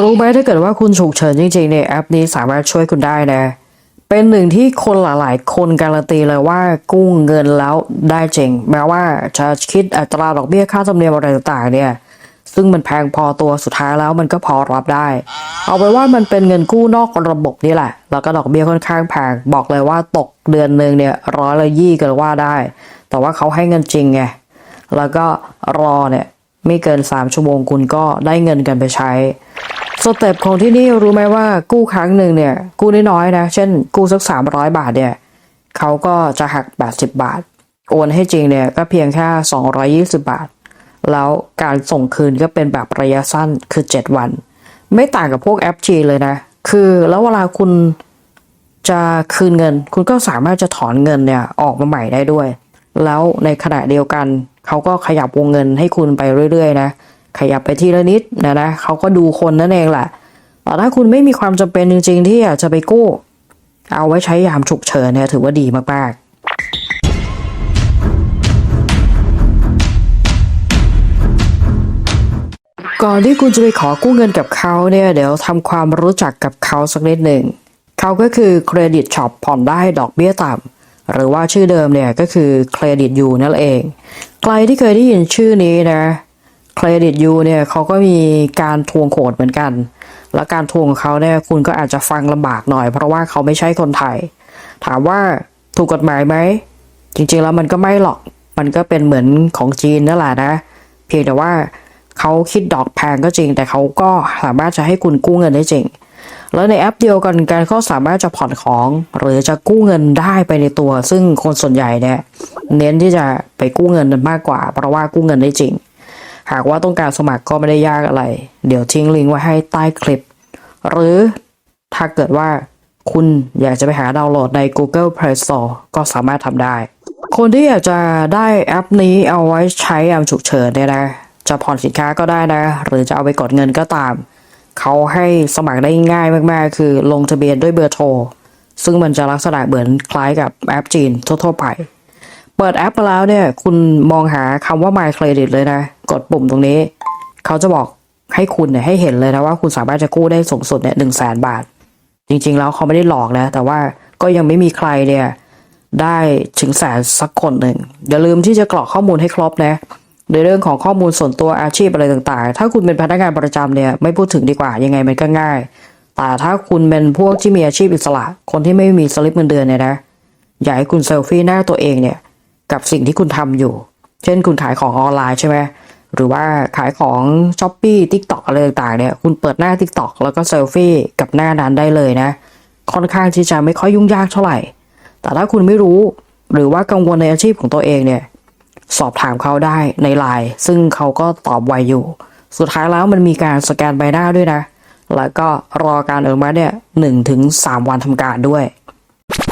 รู้ไหมถ้าเกิดว่าคุณฉุกเฉินจริงๆเนี่ยแอปนี้สามารถช่วยคุณได้นะ เป็นหนึ่งที่คนหลายๆ คนการันตีเลยว่ากู้เงินแล้วได้จริง แม้ว่าจะคิดอัตราดอกเบี้ยค่าธรรมเนียมอะไรต่างๆเนี่ยซึ่งมันแพงพอตัวสุดท้ายแล้วมันก็พอรับได้ เอาไปว่ามันเป็นเงินกู้นอกระบบนี่แหละ แล้วก็ดอกเบี้ยค่อนข้างแพงบอกเลยว่าตกเดือนหนึ่งเนี่ยร้อยละยี่กันว่าได้ แต่ว่าเขาให้เงินจริงไงแล้วก็รอเนี่ยไม่เกิน 3 ชั่วโมงคุณก็ได้เงินกันไปใช้ สเต็ปของที่นี่รู้ไหมว่ากู้ครั้งหนึ่งเนี่ย กู้น้อยๆนะ เช่น กู้สัก300บาทเนี่ยเขาก็จะหัก80บบาท โอนให้จริงเนี่ยก็เพียงแค่220บาท แล้วการส่งคืนก็เป็นแบบระยะสั้นคือ7วัน ไม่ต่างกับพวกแอป G เลยนะ คือแล้วเวลาคุณจะคืนเงิน คุณก็สามารถจะถอนเงินเนี่ยออกมาใหม่ได้ด้วย แล้วในขณะเดียวกันเขาก็ขยับวงเงินให้คุณไปเรื่อยๆ นะ ขยับไปทีละนิดนะนะเขาก็ดูคนนั่นเองแหละแต่ถ้าคุณไม่มีความจำเป็นจริง ๆ ที่อยากจะไปกู้ เอาไว้ใช้ยามฉุกเฉินเนี่ยถือว่าดีมากๆก่อนที่คุณจะไปขอกู้เงินกับเขาเนี่ยเดี๋ยวทำความรู้จักกับเขาสักนิดหนึ่งเขาก็คือเครดิตช็อปผ่อนได้ดอกเบี้ยต่ำหรือว่าชื่อเดิมเนี่ยก็คือเครดิตยูนั่นเอง ใครที่เคยได้ยินชื่อนี้นะ เครดิตยูเนี่ยเขาก็มีการทวงโขดเหมือนกัน แล้วการทวงของเขาเนี่ยคุณก็อาจจะฟังลำบากหน่อย เพราะว่าเขาไม่ใช่คนไทย ถามว่าถูกกฎหมายไหม จริงๆแล้วมันก็ไม่หรอก มันก็เป็นเหมือนของจีนนั่นแหละนะ เพียงแต่ว่าเขาคิดดอกแพงก็จริง แต่เขาก็สามารถจะให้คุณกู้เงินได้จริง แล้วในแอปเดียวกันการก็สามารถจะผ่อนของ หรือจะกู้เงินได้ไปในตัว ซึ่งคนส่วนใหญ่เนี่ยเน้นที่จะไปกู้เงินมากกว่า เพราะว่ากู้เงินได้จริง หากว่าต้องการสมัครก็ไม่ได้ยากอะไร เดี๋ยวทิ้งลิงก์ไว้ให้ใต้คลิป หรือถ้าเกิดว่าคุณอยากจะไปหาดาวน์โหลดใน Google Play Store ก็สามารถทำได้ คนที่อยากจะได้แอปนี้เอาไว้ใช้ยามฉุกเฉินเนี่ยนะ จะผ่อนสินค้าก็ได้นะ หรือจะเอาไปกดเงินก็ตาม เขาให้สมัครได้ง่ายมากๆ คือลงทะเบียนด้วยเบอร์โทร ซึ่งมันจะลักษณะเหมือนคล้ายกับแอปจีนทั่วๆไป เปิดแอปมาแล้วเนี่ย คุณมองหาคำว่า My Credit เลยนะ กดปุ่มตรงนี้ เขาจะบอกให้คุณเนี่ยให้เห็นเลยนะว่าคุณสามารถจะกู้ได้สูงสุดเนี่ยหนึ่งแสนบาท จริง ๆ แล้วเขาไม่ได้หลอกนะ แต่ว่าก็ยังไม่มีใครเนี่ยได้ถึงแสนสักคนหนึ่งอย่าลืมที่จะกรอกข้อมูลให้ครบนะในเรื่องของข้อมูลส่วนตัวอาชีพอะไรต่าง ๆ ถ้าคุณเป็นพนักงานประจำเนี่ยไม่พูดถึงดีกว่ายังไงมันก็ง่าย แต่ถ้าคุณเป็นพวกที่มีอาชีพอิสระ คนที่ไม่มีสลิปเงินเดือนเนี่ยนะ อยากให้คุณเซลฟี่หน้าตัวเองเนี่ย กับสิ่งที่คุณทำอยู่ เช่นคุณขายของออนไลน์ใช่ไหมหรือว่าขายของช้อปปี้ทิกตอกอะไรต่างๆเนี่ยคุณเปิดหน้าทิกตอกแล้วก็เซลฟี่กับหน้านั้นได้เลยนะ ค่อนข้างที่จะไม่ค่อยยุ่งยากเท่าไหร่ แต่ถ้าคุณไม่รู้ หรือว่ากังวลในอาชีพของตัวเองเนี่ยสอบถามเขาได้ในไลน์ซึ่งเขาก็ตอบไวอยู่ สุดท้ายแล้วมันมีการสแกนใบหน้าด้วยนะ แล้วก็รอการอนุมัติเนี่ยหนึ่งถึงสามวันทำการด้วย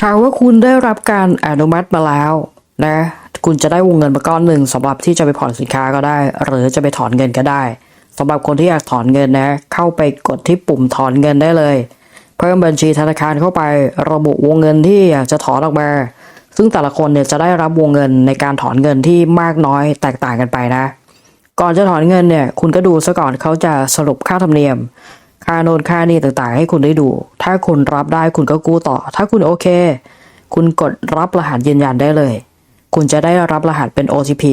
หากว่าคุณได้รับการอนุมัติมาแล้ว นะคุณจะได้วงเงินมาก้อนหนึ่งสำหรับที่จะไปผ่อนสินค้าก็ได้ หรือจะไปถอนเงินก็ได้สำหรับคนที่อยากถอนเงินนะ เข้าไปกดที่ปุ่มถอนเงินได้เลย เพิ่มบัญชีธนาคารเข้าไประบุวงเงินที่อยากจะถอนออกมา ซึ่งแต่ละคนเนี่ยจะได้รับวงเงินในการถอนเงินที่มากน้อยแตกต่างกันไปนะ ก่อนจะถอนเงินเนี่ย คุณก็ดูซะก่อนเขาจะสรุปค่าธรรมเนียม ค่าโนนค่านี่ต่างๆ ให้คุณได้ดู ถ้าคุณรับได้คุณก็กู้ต่อ ถ้าคุณโอเค คุณกดรับรหัสยืนยันได้เลย คุณจะได้รับรหัสเป็น OTP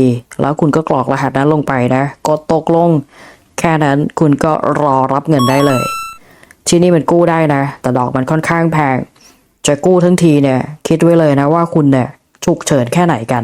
แล้วคุณก็กรอกรหัสนั้นลงไปนะ กดตกลง แค่นั้นคุณก็รอรับเงินได้เลย ที่นี่มันกู้ได้นะ แต่ดอกมันค่อนข้างแพง จะกู้ทั้งทีเนี่ย คิดไว้เลยนะว่าคุณเนี่ยฉุกเฉินแค่ไหนกัน